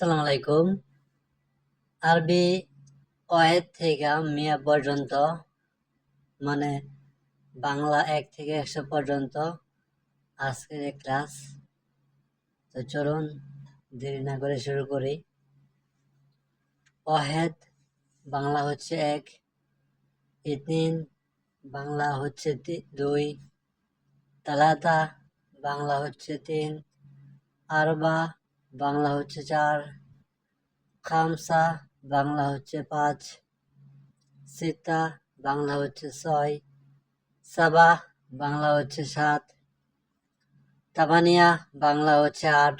আসসালামু আলাইকুম। আরবি ওয়েদ থেকে মিয়া পর্যন্ত মানে বাংলা এক থেকে একশো পর্যন্ত আজকের ক্লাস। তো চলুন, দেরি না করে শুরু করি। অহেদ বাংলা হচ্ছে এক। ইতিন, বাংলা হচ্ছে দুই। তালাতা, বাংলা হচ্ছে তিন। আরবা বাংলা হচ্ছে চার, খামসা, বাংলা হচ্ছে পাঁচ, সিতা, বাংলা হচ্ছে ছয়, সাবা, বাংলা হচ্ছে সাত তাবানিয়া বাংলা হচ্ছে আট,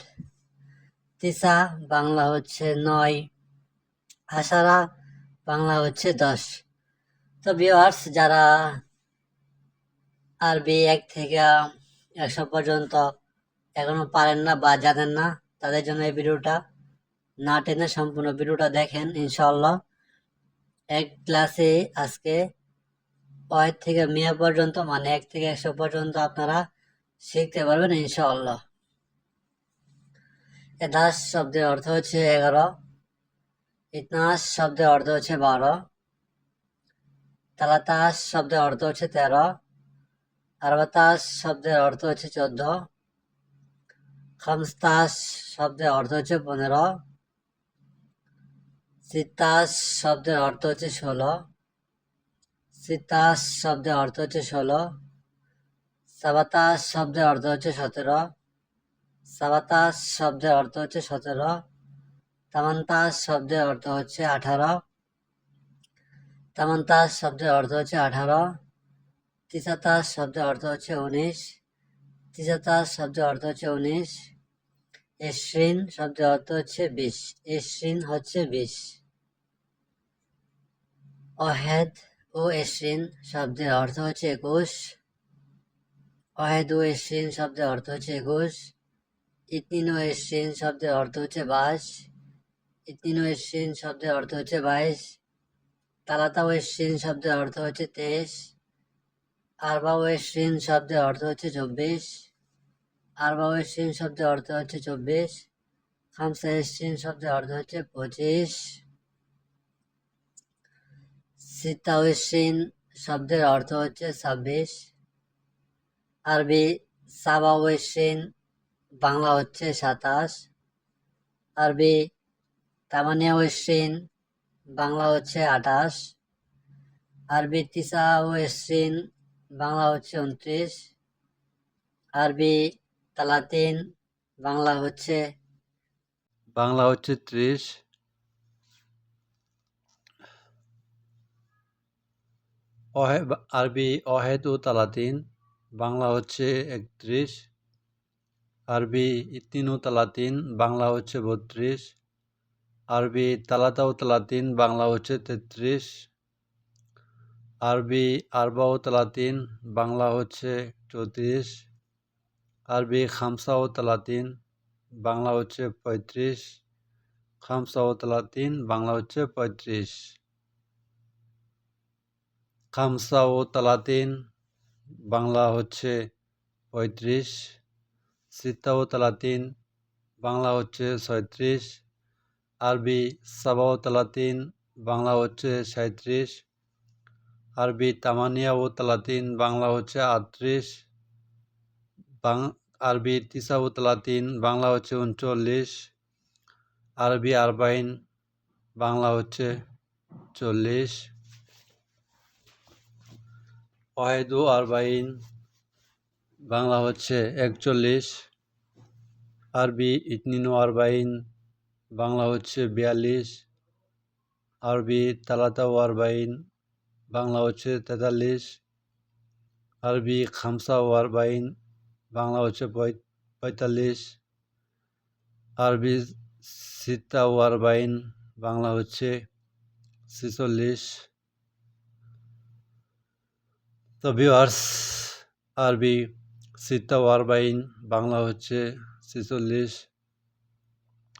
তিসা, বাংলা হচ্ছে নয় আশারা বাংলা হচ্ছে দশ। তো ভিউয়ার্স যারা আরবি এক থেকে একশো পর্যন্ত এখনও পারেন না বা জানেন না তাদের জন্য এই ভিডিওটা না টেনে সম্পূর্ণ ভিডিওটা দেখেন ইনশাল্লাহ এক ক্লাসে আজকে ওয়াই থেকে মিয়া পর্যন্ত মানে এক থেকে একশো পর্যন্ত আপনারা শিখতে পারবেন ইনশাল্লাহ এদাস শব্দের অর্থ হচ্ছে এগারো। ইতনাস শব্দের অর্থ হচ্ছে বারো। তালাতাস শব্দের অর্থ হচ্ছে তেরো। আরবাতাস শব্দের অর্থ হচ্ছে চোদ্দ। খামস্তাস শব্দের অর্থ হচ্ছে পনেরো। সিতাস শব্দের অর্থ হচ্ছে ষোলো। সিতাস শব্দের অর্থ হচ্ছে ষোলো। সাবাতাস শব্দের অর্থ হচ্ছে সতেরো। সাবাতাস শব্দের অর্থ হচ্ছে সতেরো। তামান্তাস শব্দের অর্থ হচ্ছে আঠারো। তামান্তাস শব্দের অর্থ হচ্ছে আঠারো। তিসাতাস শব্দের অর্থ হচ্ছে উনিশ। তিসাতাস শব্দের অর্থ হচ্ছে উনিশ এশ্রিন শব্দের অর্থ হচ্ছে বিশ এশ্রিন হচ্ছে বিশ। অহেদ ও এশ্রিন শব্দের অর্থ হচ্ছে একুশ, অহেদ ও এশ্রিন শব্দের অর্থ হচ্ছে একুশ ইতিন ও এশ্রিন শব্দের অর্থ হচ্ছে বাইশ ইতিন ও এশ্রিন শব্দের অর্থ হচ্ছে বাইশ, তালাতা ও এশ্রিন শব্দের অর্থ হচ্ছে তেইশ, আরবা ও এশ্রিন শব্দের অর্থ হচ্ছে চব্বিশ আরবা ও এশ্রিন শব্দের অর্থ হচ্ছে চব্বিশ। খামসা এশ্রিন শব্দের অর্থ হচ্ছে পঁচিশ। সিতা এশ্রিন শব্দের অর্থ হচ্ছে ছাব্বিশ। আরবি সাবা এশ্রিন বাংলা হচ্ছে সাতাশ। আরবি তামানিয়া ও বাংলা হচ্ছে আঠাশ। আরবি তিসা ও বাংলা হচ্ছে উনত্রিশ। আরবি তালাতিন বাংলা হচ্ছে? বাংলা হচ্ছে ত্রিশ। আরবি অহেদ ও তালাতিন বাংলা হচ্ছে একত্রিশ। আরবি ইতিন ও তালাতিন বাংলা হচ্ছে বত্রিশ। আরবি তালাতা ও তালাতিন বাংলা হচ্ছে তেত্রিশ। আরবি আরবা ও তালাতিন বাংলা হচ্ছে চৌত্রিশ। আরবি খামসা ও তালাতিন, বাংলা হচ্ছে পঁয়ত্রিশ। খামসা ও তালাতিন, বাংলা হচ্ছে পঁয়ত্রিশ। খামসা ও তালাতিন, বাংলা হচ্ছে পঁয়ত্রিশ। সিতা ও তালাতিন, বাংলা হচ্ছে ছয়ত্রিশ। আরবি সাবা ও তালাতিন, বাংলা হচ্ছে সাঁত্রিশ আরবি তামানিয়া ও তালাতিন, বাংলা হচ্ছে আটত্রিশ। আরবি তিসা ও তালাতিন বাংলা হচ্ছে উনচল্লিশ। আরবি আরবাইন, বাংলা হচ্ছে চল্লিশ। ওয়াহেদু আরবাইন, বাংলা হচ্ছে একচল্লিশ। আরবি ইতনিনু আরবাইন, বাংলা হচ্ছে বিয়াল্লিশ। আরবি তালাতাউ আরবাইন, বাংলা হচ্ছে তেতাল্লিশ। আরবি খামসা আরবাইন বাংলা হচ্ছে পঁয়- পঁয়তাল্লিশ। আরবি সিতা ও আরবাইন বাংলা হচ্ছে ছেচল্লিশ। তো ভিউয়ার্স আরবি সিতা ও আরবাইন বাংলা হচ্ছে ছেচল্লিশ।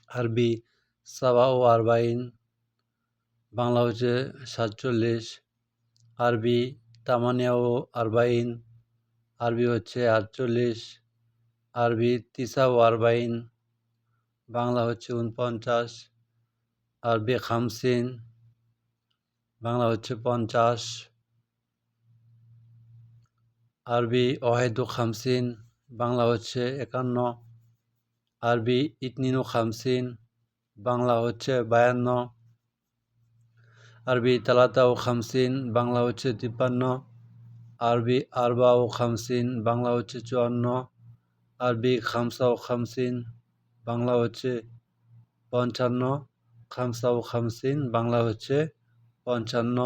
আরবি সাবা ও আরবাইন বাংলা হচ্ছে সাতচল্লিশ। আরবি তামানিয়া ও আরবাইন আরবি হচ্ছে আটচল্লিশ, আরবি তিসা ও আরবাইন, বাংলা হচ্ছে উনপঞ্চাশ আরবি খামসিন, বাংলা হচ্ছে পঞ্চাশ, আরবি অহেদু খামসিন, বাংলা হচ্ছে একান্ন, আরবি ইতনিনু খামসিন, বাংলা হচ্ছে বায়ান্ন, আরবি তালাতাও খামসিন, বাংলা হচ্ছে তিপ্পান্ন আরবি আরবা ও খামসিন, বাংলা হচ্ছে চুয়ান্ন, আরবি খামসাও খামসিন, বাংলা হচ্ছে পঞ্চান্ন, খামসা ও খামসিন, বাংলা হচ্ছে পঞ্চান্ন।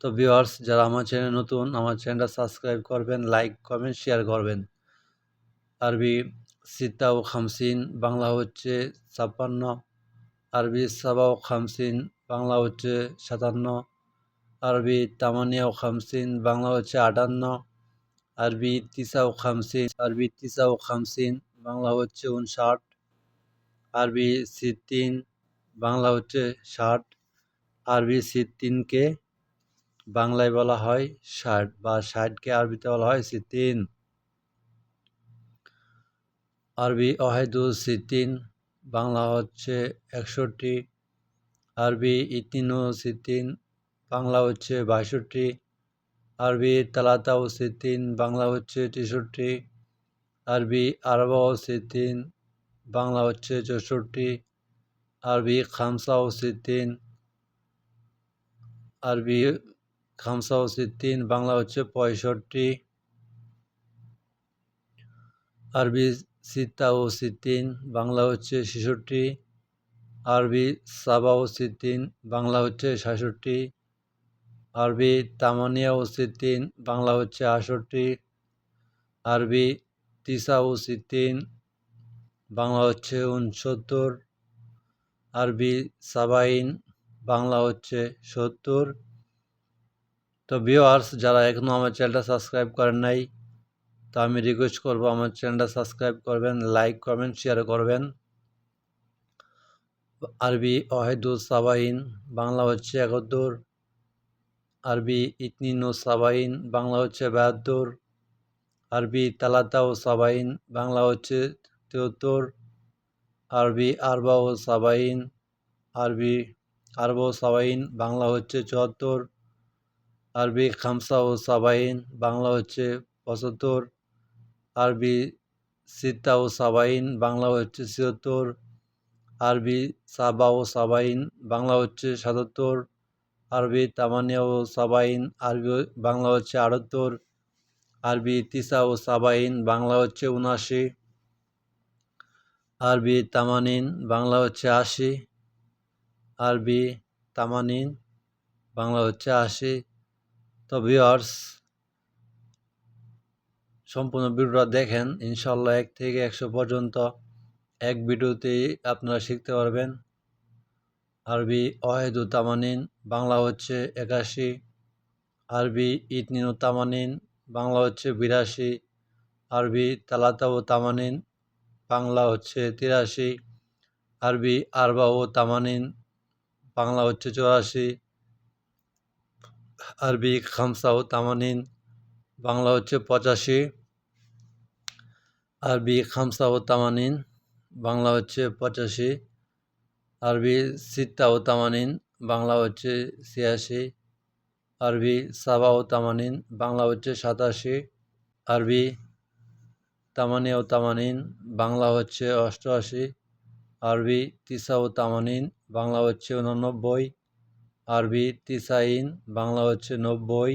তো ভিউয়ার্স যারা আমার চ্যানেল নতুন, আমার চ্যানেলটা সাবস্ক্রাইব করবেন লাইক কমেন্ট শেয়ার করবেন। আরবি সিতাও খামসিন, বাংলা হচ্ছে ছাপ্পান্ন, আরবি সাবাও খামসিন, বাংলা হচ্ছে সাতান্ন। আরবি তামানিয়াও খামসিন, বাংলা হচ্ছে আটান্ন, আরবি তিসাও খামসিন, আরবি তিসাও খামসিন, বাংলা হচ্ছে উনষাট আরবি সিদ্দিন, বাংলা হচ্ছে ষাট, আরবি সিদ্দিনকে বাংলায় বলা হয় ষাট বা ষাটকে আরবিতে বলা হয় সিদ্দিন। আরবি অহেদু সিদ্দিন, বাংলা হচ্ছে একষট্টি, আরবি ইতিনু সিদ্দিন বাংলা হচ্ছে বাষট্টি, আরবি তালাতাও সিদ্দিন বাংলা হচ্ছে তেষট্টি, আরবি আরবাও সিদ্দিন বাংলা হচ্ছে চৌষট্টি, আরবি খামসাও সিদ্দিন আরবি খামসাও সিদ্দিন বাংলা হচ্ছে পঁয়ষট্টি, আরবি সিত্তাও সিদ্দিন বাংলা হচ্ছে ছেষট্টি, আরবি সাবাও সিদ্দিন বাংলা হচ্ছে সাতষট্টি আরবি সিদ্দিন বাংলা হচ্ছে আষট্টি আরবি তিসা তিসাউ সিদ্দিন বাংলা হচ্ছে উনসত্তর। আরবি সাবাইন, বাংলা হচ্ছে সত্তর। তো ভিওয়ার্স যারা এখনও আমার চ্যানেলটা সাবস্ক্রাইব করেন নাই, তো আমি রিকোয়েস্ট করব আমার চ্যানেলটা সাবস্ক্রাইব করবেন লাইক কমেন্ট শেয়ার করবেন। আরবি অহেদু সাবাইন, বাংলা হচ্ছে একাত্তর। আরবি ইতনিন ও সাবাইন, বাংলা হচ্ছে বাহাত্তর। আরবি তালাতা ও সাবাইন, বাংলা হচ্ছে তেহত্তর। আরবি আরবা ও সাবাইন, আরবি আরবাও সাবাইন, বাংলা হচ্ছে চুয়াত্তর। আরবি খামসা ও সাবাইন, বাংলা হচ্ছে পঁচাত্তর। আরবি সিতা ও সাবাইন, বাংলা হচ্ছে ছিয়াত্তর। আরবি সাবা ও সাবাইন, বাংলা হচ্ছে সাতাত্তর। আরবি তামানিয়া ও সাবাইন, আরবি বাংলা হচ্ছে আটাত্তর, আরবি, তিসা ও সাবাইন, বাংলা হচ্ছে উনআশি, আরবি, তামানিন, বাংলা হচ্ছে আশি, আরবি, তামানিন, বাংলা হচ্ছে আশি। তো ভিওয়ার্স সম্পূর্ণ ভিডিওটা দেখেন ইনশাল্লাহ এক থেকে একশো পর্যন্ত এক ভিডিওতেই আপনারা শিখতে পারবেন। আরবি অহেদু তামানিন বাংলা হচ্ছে একাশি। আরবি ইতনিনু তামানিন বাংলা হচ্ছে বিরাশি। আরবি তালাতাও তামানিন বাংলা হচ্ছে তিরাশি। আরবি আরবা ও তামানিন বাংলা হচ্ছে চৌরাশি। আরবি খামসা ও তামানিন বাংলা হচ্ছে পঁচাশি। আরবি খামসা ও তামানিন বাংলা হচ্ছে পঁচাশি। আরবি সিত্তা ও তামানিন, বাংলা হচ্ছে ছিয়াশি। আরবি সাবা ও তামানিন, বাংলা হচ্ছে সাতাশি। আরবি তামানিয়া ও তামানিন, বাংলা হচ্ছে অষ্টআশি। আরবি তিসা ও তামানিন, বাংলা হচ্ছে উননব্বই। আরবি তিসাইন, বাংলা হচ্ছে নব্বই।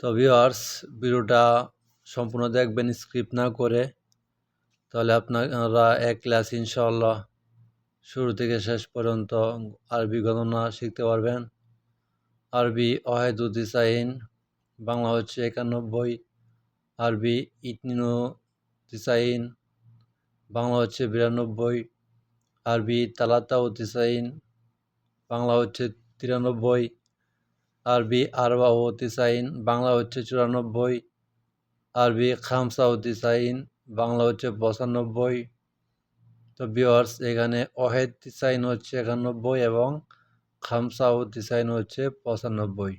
তো ভিওয়ার্স ভিডিওটা সম্পূর্ণ দেখবেন স্ক্রিপ্ট না করে। তাহলে আপনারা এক ক্লাস ইনশাল্লাহ শুরু থেকে শেষ পর্যন্ত আরবি গণনা শিখতে পারবেন। আরবি অহেদু দিসাইন বাংলা হচ্ছে একানব্বই। আরবি ইতনিনু দিসাইন বাংলা হচ্ছে বিরানব্বই। আরবি তালাতাউ তিসাইন বাংলা হচ্ছে তিরানব্বই। আরবি আরবা ও তিসাইন বাংলা হচ্ছে চুরানব্বই। আরবি খামসা ও তিসাইন বাংলা হচ্ছে পঁচানব্বই। তো বিয়ার্স এখানে অহেদ তিসাইন হচ্ছে একানব্বই এবং খামসা ও তিসাইন হচ্ছে পঁচানব্বই।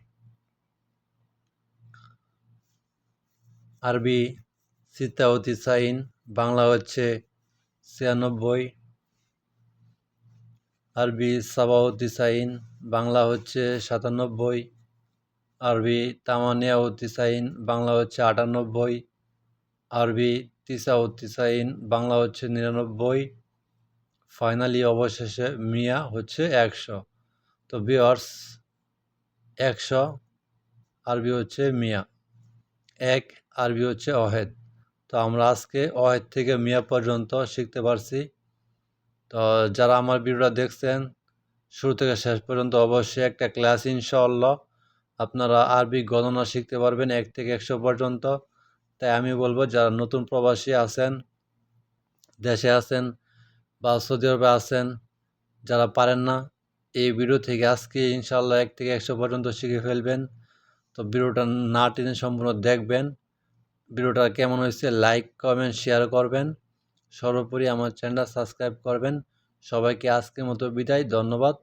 আরবি সিতা ও তিসাইন বাংলা হচ্ছে ছিয়ানব্বই। আরবি সাবা ও তিসাইন বাংলা হচ্ছে সাতানব্বই। আরবি তামানিয়া ও তিসাইন বাংলা হচ্ছে আটানব্বই। আরবি তিসা ও তিসাইন বাংলা হচ্ছে নিরানব্বই ফাইনালি অবশেষে মিয়া হচ্ছে একশো। তো বিয়ার্স একশো, আরবি হচ্ছে মিয়া, এক, আরবি হচ্ছে অহেদ। তো আমরা আজকে অহেদ থেকে মিয়া পর্যন্ত শিখতে পারছি। তো যারা আমার ভিডিওটা দেখছেন, শুরু থেকে শেষ পর্যন্ত অবশ্যই একটা ক্লাস ইনশাআল্লাহ। আপনারা আরবি গণনা শিখতে পারবেন এক থেকে একশো পর্যন্ত। তাই আমি বলব, যারা নতুন প্রবাসী আছেন, দেশে আছেন বা সৌদি আরবে আছেন, যারা পারেন না, এই ভিডিও থেকে আজকে ইনশাল্লাহ এক থেকে একশো পর্যন্ত শিখে ফেলবেন। তো ভিডিওটা না টেনে সম্পূর্ণ দেখবেন। ভিডিওটা কেমন হয়েছে লাইক, কমেন্ট, শেয়ার করবেন। সর্বোপরি আমার চ্যানেলটা সাবস্ক্রাইব করবেন। সবাইকে আজকের মতো বিদায়, ধন্যবাদ।